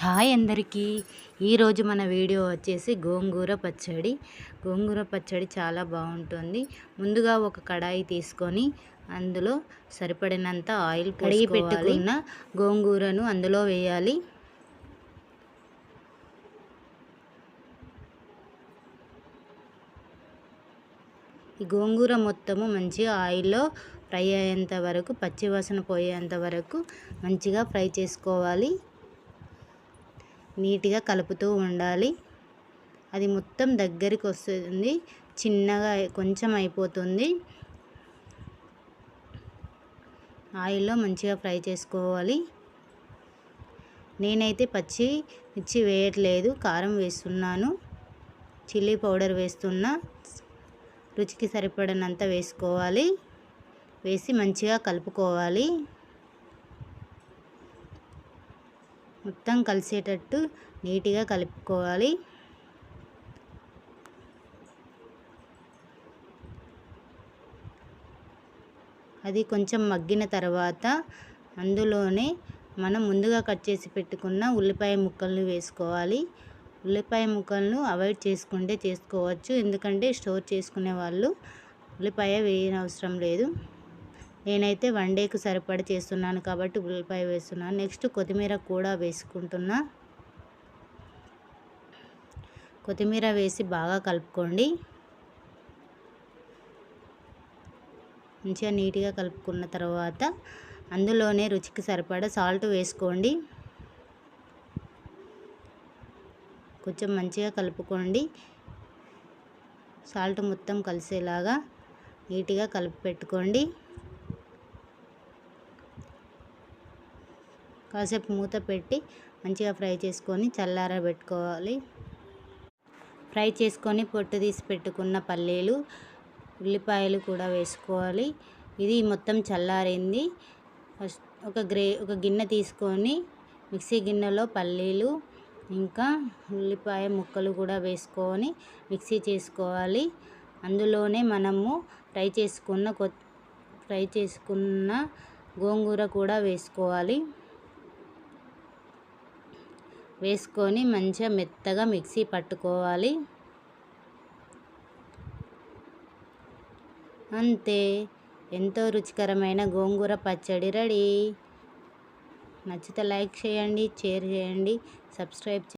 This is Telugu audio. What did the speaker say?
హాయ్ అందరికీ. ఈరోజు మన వీడియో వచ్చేసి గోంగూర పచ్చడి. గోంగూర పచ్చడి చాలా బాగుంటుంది. ముందుగా ఒక కడాయి తీసుకొని అందులో సరిపడినంత ఆయిల్ కడిగి పెట్టుకున్న గోంగూరను అందులో వేయాలి. ఈ గోంగూర మొత్తము మంచిగా ఆయిల్లో ఫ్రై అయ్యేంత వరకు పచ్చివాసన పోయేంత వరకు మంచిగా ఫ్రై చేసుకోవాలి. నీట్గా కలుపుతూ ఉండాలి. అది మొత్తం దగ్గరికి వస్తుంది. చిన్నగా కొంచెం అయిపోతుంది. ఆయిల్లో మంచిగా ఫ్రై చేసుకోవాలి. నేనైతే పచ్చి మిర్చి వేయట్లేదు. కారం వేస్తున్నాను. చిల్లీ పౌడర్ వేస్తున్నా. రుచికి సరిపడినంత వేసుకోవాలి. వేసి మంచిగా కలుపుకోవాలి. మొత్తం కలిసేటట్టు నీట్గా కలుపుకోవాలి. అది కొంచెం మగ్గిన తర్వాత అందులోనే మనం ముందుగా కట్ చేసి పెట్టుకున్న ఉల్లిపాయ ముక్కలను వేసుకోవాలి. ఉల్లిపాయ ముక్కలను అవాయిడ్ చేసుకుంటే చేసుకోవచ్చు. ఎందుకంటే స్టోర్ చేసుకునే వాళ్ళు ఉల్లిపాయ వేయనవసరం లేదు. నేనైతే వన్ డేకి సరిపడ చేస్తున్నాను కాబట్టి ఉల్లిపాయ వేస్తున్నాను. నెక్స్ట్ కొత్తిమీర కూడా వేసుకుంటున్నా. కొత్తిమీర వేసి బాగా కలుపుకోండి. మంచిగా నీట్గా కలుపుకున్న తర్వాత అందులోనే రుచికి సరిపడా సాల్ట్ వేసుకోండి. కొంచెం మంచిగా కలుపుకోండి. సాల్ట్ మొత్తం కలిసేలాగా నీట్గా కలిపి పెట్టుకోండి. కాసేపు మూత పెట్టి మంచిగా ఫ్రై చేసుకొని చల్లారబెట్టుకోవాలి ఫ్రై చేసుకొని పొట్టు తీసి పెట్టుకున్న పల్లీలు ఉల్లిపాయలు కూడా వేసుకోవాలి. ఇది మొత్తం చల్లారింది. ఒక గ్రే ఒక గిన్నె తీసుకొని మిక్సీ గిన్నెలో పల్లీలు ఇంకా ఉల్లిపాయ ముక్కలు కూడా వేసుకొని మిక్సీ చేసుకోవాలి. అందులోనే మనము ఫ్రై చేసుకున్న ఫ్రై చేసుకున్న గోంగూర కూడా వేసుకోవాలి. వేసుకొని మంచిగా మెత్తగా మిక్సీ పట్టుకోవాలి. అంతే. ఎంతో రుచికరమైన గోంగూర పచ్చడి రెడీ. నచ్చితే లైక్ చేయండి షేర్ చేయండి సబ్స్క్రైబ్